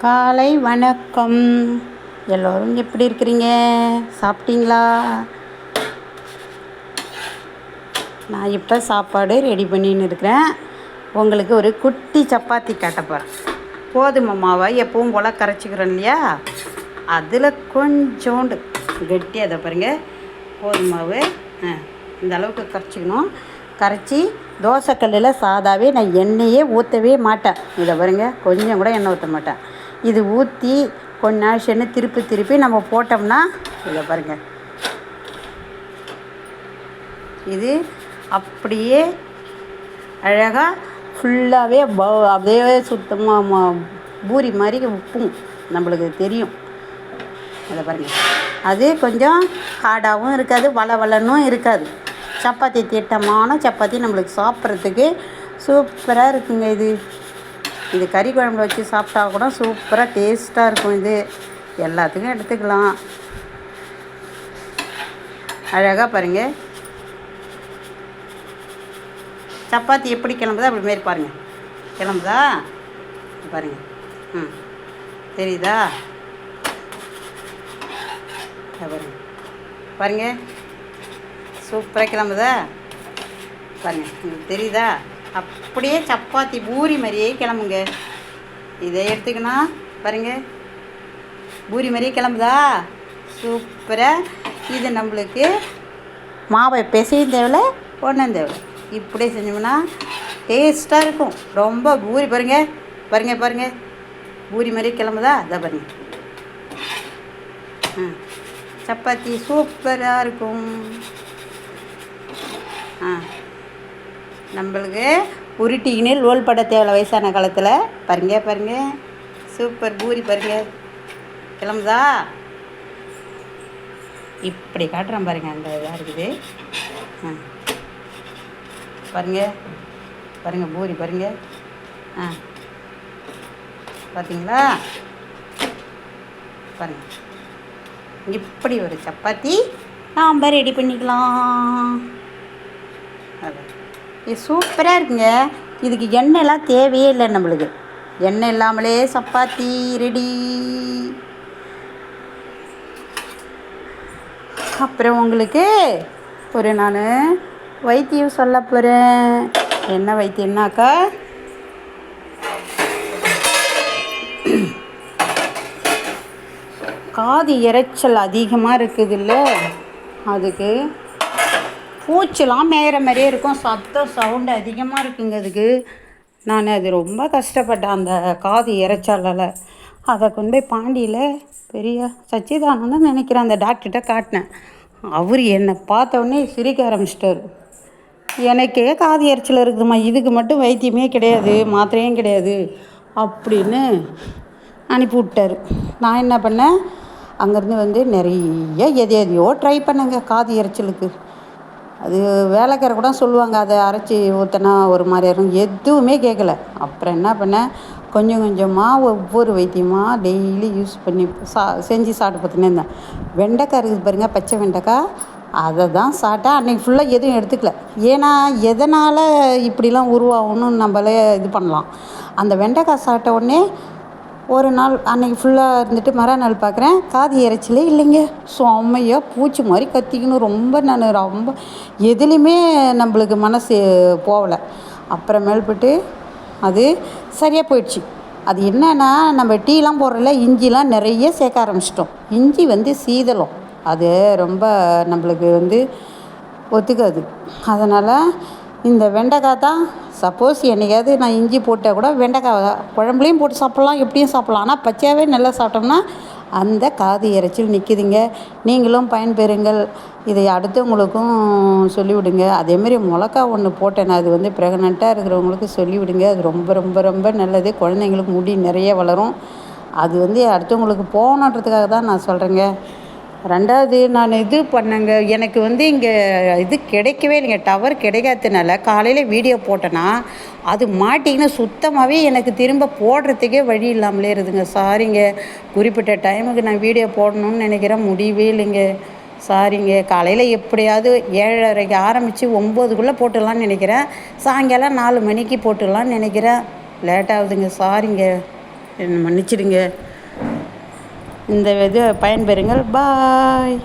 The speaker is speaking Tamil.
காலை வணக்கம். எல்லோரும் எப்படி இருக்கிறீங்க? சாப்பிட்டீங்களா? நான் இப்போ சாப்பாடு ரெடி பண்ணின்னு இருக்கிறேன். உங்களுக்கு ஒரு குட்டி சப்பாத்தி காட்ட போகிறேன் கோதுமை மாவை எப்பவும் போல் கரைச்சிக்கிறோம் இல்லையா? அதில் கொஞ்சோண்டு கெட்டி அதை பாருங்கள் கோதுமை மாவு. ஆ, இந்த அளவுக்கு கரைச்சிக்கணும். கரைச்சி தோசைக்கல்லில் சாதாவே நான் எண்ணெயே ஊற்றவே மாட்டேன். இதை பாருங்கள் கொஞ்சம் கூட எண்ணெய் ஊற்ற மாட்டேன். இது ஊற்றி கொஞ்ச நாள் திருப்பி திருப்பி நம்ம போட்டோம்னா இதை பாருங்கள் இது அப்படியே அழகாக ஃபுல்லாகவே அப்படியே சுத்தமாக பூரி மாதிரி உப்பும் நம்மளுக்கு தெரியும். அதை பாருங்கள் அது கொஞ்சம் ஹார்டாகவும் இருக்காது வள இருக்காது. சப்பாத்தி திட்டமான சப்பாத்தி நம்மளுக்கு சாப்பிட்றதுக்கு சூப்பராக இருக்குங்க இது. இது கறி குழம்புல வச்சு சாப்பிட்டா கூட சூப்பராக டேஸ்ட்டாக இருக்கும் இது. எல்லாத்துக்கும் எடுத்துக்கலாம். அழகாக பாருங்கள் சப்பாத்தி எப்படி கிளம்புதா அப்படி மாரி பாருங்கள் கிளம்புதா? பாருங்கள் ம். தெரியுதா? பாருங்க. பாருங்க. சூப்பராக கிளம்புதா? பாருங்க. உங்களுக்கு தெரியுதா? அப்படியே சப்பாத்தி பூரி மாதிரியே கிளம்புங்க. இதை எடுத்துக்கினா பாருங்க. பூரி மாதிரியே கிளம்புதா? சூப்பராக இது நம்மளுக்கு மாவை பிசையும் தேவையில்ல ஒன்றும் தேவையில்ல. இப்படியே செஞ்சோம்னா டேஸ்ட்டாக இருக்கும். ரொம்ப பூரி பாருங்க. பாருங்க பாருங்க. பூரி மாதிரி கிளம்புதா? இதை பாருங்க. ஆ சப்பாத்தி சூப்பராக இருக்கும். ஆ. நம்மளுக்கு உருட்டிக்கின்னு லோல் பட தேவையில்ல வயசான காலத்தில். பாருங்க பாருங்க. சூப்பர் பூரி பாருங்க. கிளம்புதா? இப்படி காட்டுறேன் பாருங்க அந்த இதாக இருக்குது. ஆ. பாருங்க. பாருங்க பூரி பாருங்க. ஆ. பார்த்தீங்களா பாருங்க. இப்படி ஒரு சப்பாத்தி நாம் ரெடி பண்ணிக்கலாம். அதான் இது சூப்பராக இருக்குங்க. இதுக்கு எண்ணெய்லாம் தேவையே இல்லை நம்மளுக்கு. எண்ணெய் இல்லாமலே சப்பாத்தி ரெடி. அப்புறம் உங்களுக்கு ஒரு நான் வைத்தியம் சொல்ல போகிறேன் என்ன வைத்தியம்னாக்கா? காது இரைச்சல் அதிகமாக இருக்குதுல்ல அதுக்கு பூச்சிலாம் மேயிற மாதிரியே இருக்கும். சத்தம் சவுண்டு அதிகமாக இருக்குங்க அதுக்கு. நான் அது ரொம்ப கஷ்டப்பட்டேன் அந்த காது இரைச்சலால் அதை கொண்டு போய் பாண்டியில் பெரிய சச்சிதானன்னு நினைக்கிறேன் அந்த டாக்டர்கிட்ட காட்டினேன். அவர் என்னை பார்த்த உடனே சிரிக்க ஆரம்பிச்சிட்டாரு. எனக்கே காது எரிச்சல் இருக்குதும்மா. இதுக்கு மட்டும் வைத்தியமே கிடையாது மாத்திரையும் கிடையாது அப்படின்னு அனுப்பி விட்டார். நான் என்ன பண்ணேன்? அங்கேருந்து வந்து நிறைய எதையோ ட்ரை பண்ணேங்க காது எரிச்சலுக்கு அது வேலைக்கார கூட சொல்லுவாங்க அதை அரைச்சி ஊற்றினா ஒரு மாதிரி இருக்கும் எதுவுமே கேட்கல அப்புறம் என்ன பண்ணேன் கொஞ்சம் கொஞ்சமாக ஒவ்வொரு வைத்தியமாக டெய்லி யூஸ் பண்ணி சா செஞ்சு சாப்பிட்டு பார்த்துனே இருந்தேன். வெண்டைக்காய் இருக்குது பாருங்கள் பச்சை வெண்டைக்காய். அதை தான் சாப்பிட்டேன். அன்றைக்கி ஃபுல்லாக எதுவும் எடுத்துக்கல. ஏன்னா எதனால் இப்படிலாம் உருவாகணும்னு நம்மளே இது பண்ணலாம். அந்த வெண்டைக்காய் சாப்பிட்ட உடனே ஒரு நாள் அன்றைக்கி ஃபுல்லாக இருந்துட்டு மறுநாள் பார்க்குறேன் காது இறைச்சலே இல்லைங்க. செம்மையாக பூச்சி மாதிரி கத்திக்கணும். ரொம்ப நான் ரொம்ப எதுலேயுமே நம்மளுக்கு மனசு போகலை அப்புறமேல்பட்டு அது சரியாக போயிடுச்சு. அது என்னென்னா நம்ம டீலாம் போடுறல இஞ்சிலாம் நிறைய சேர்க்க ஆரம்பிச்சிட்டோம். இஞ்சி வந்து சீதளம் அது ரொம்ப நம்மளுக்கு வந்து ஒத்துக்காது. அதனால் இந்த வெண்டைக்காய் தான் சப்போஸ் என்னைக்காவது நான் இஞ்சி போட்டால் கூட வெண்டைக்காய் குழம்புலையும் போட்டு சாப்பிட்லாம் எப்படியும் சாப்பிட்லாம். ஆனால் பச்சையாகவே நல்லா சாப்பிட்டோம்னா அந்த காது இறைச்சல் நிற்கிதுங்க நீங்களும் பயன்பெறுங்கள். இதை அடுத்தவங்களுக்கும் சொல்லிவிடுங்க. அதேமாரி மிளகா ஒன்று போட்டேன். அது வந்து ப்ரெக்னெண்ட்டாக இருக்கிறவங்களுக்கு சொல்லிவிடுங்க. அது ரொம்ப ரொம்ப ரொம்ப நல்லது. குழந்தைங்களுக்கு முடி நிறைய வளரும். அது வந்து அடுத்தவங்களுக்கு போகணுன்றதுக்காக தான் நான் சொல்கிறேங்க ரெண்டாவது நான் இது பண்ணேங்க. எனக்கு வந்து இங்கே இது கிடைக்கவே இல்லைங்க. டவர் கிடைக்காததுனால காலையில் வீடியோ போட்டேன்னா அது மாட்டிக்கின்னு சுத்தமாகவே எனக்கு திரும்ப போடுறதுக்கே வழி இல்லாமலே இருக்குதுங்க சாரிங்க. குறிப்பிட்ட டைமுக்கு நான் வீடியோ போடணும்னு நினைக்கிறேன். முடியவே இல்லைங்க. சாரிங்க. காலையில் எப்படியாவது ஏழரைக்கு ஆரம்பித்து ஒம்போதுக்குள்ளே போட்டுடலான்னு நினைக்கிறேன். சாயங்காலம் நாலு மணிக்கு போட்டுடலான்னு நினைக்கிறேன். லேட் ஆகுதுங்க. சாரிங்க. என்னை மன்னிச்சிடுங்க. இந்த இது பயன்பெறுங்கள். பாய்